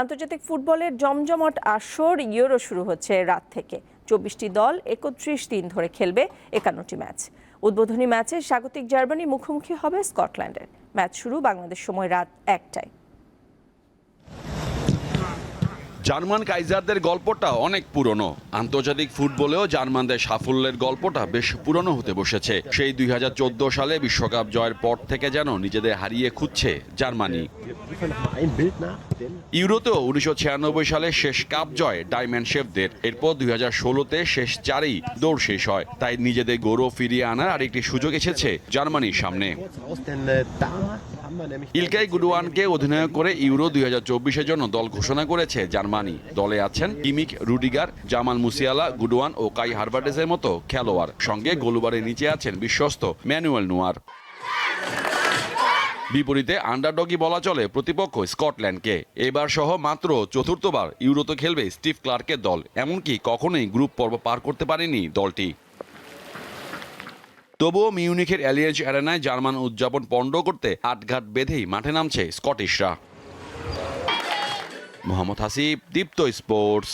আন্তর্জাতিক ফুটবলের জমজমট আসর ইউরো শুরু হচ্ছে রাত থেকে। চব্বিশটি দল একত্রিশ দিন ধরে খেলবে একান্নটি ম্যাচ। উদ্বোধনী ম্যাচে স্বাগতিক জার্মানি মুখোমুখি হবে স্কটল্যান্ডের। ম্যাচ শুরু বাংলাদেশ সময় রাত একটায়। জার্মান কাইজারদের গল্পটা অনেক পুরনো। আন্তর্জাতিক ফুটবলেও জার্মানদের সাফল্যের গল্পটা বেশ পুরনো হতে বসেছে। সেই দুই হাজার চোদ্দ সালে বিশ্বকাপ জয়ের পর থেকে যেন নিজেদের হারিয়ে খুঁজছে জার্মানি। ইউরোতেও উনিশশো ছিয়ানব্বই সালে শেষ কাপ জয় ডায়মন্ড শেফদের। এরপর দুই হাজার ষোলোতে শেষ চারেই দৌড় শেষ হয়। তাই নিজেদের গৌরব ফিরিয়ে আনার আরেকটি সুযোগ এসেছে জার্মানির সামনে। ইলকাই গুডওয়ানকে অধিনায়ক করে ইউরো দুই হাজার চব্বিশের জন্য দল ঘোষণা করেছে জার্মানি। দলে আছেন Kimmich, Rudiger, Jamal Musiala, Gundogan ও কাই হারবার্টেসের মতো খেলোয়াড়। সঙ্গে গোলুবারের নিচে আছেন বিশ্বস্ত ম্যানুয়েল নোয়ার। বিপরীতে আন্ডারডগি বলা চলে প্রতিপক্ষ স্কটল্যান্ডকে। এবার সহ মাত্র চতুর্থবার ইউরোতে খেলবে স্টিভ ক্লার্কের দল। এমনকি কখনোই গ্রুপ পর্ব পার করতে পারেনি দলটি। তবুও মিউনিখের অ্যালিয়েন্স অ্যারেনায় জার্মান উদযাপন পণ্ড করতে আটঘাট বেঁধেই মাঠে নামছে স্কটিশরা। মোহাম্মদ হাসিব, দীপ্ত স্পোর্টস।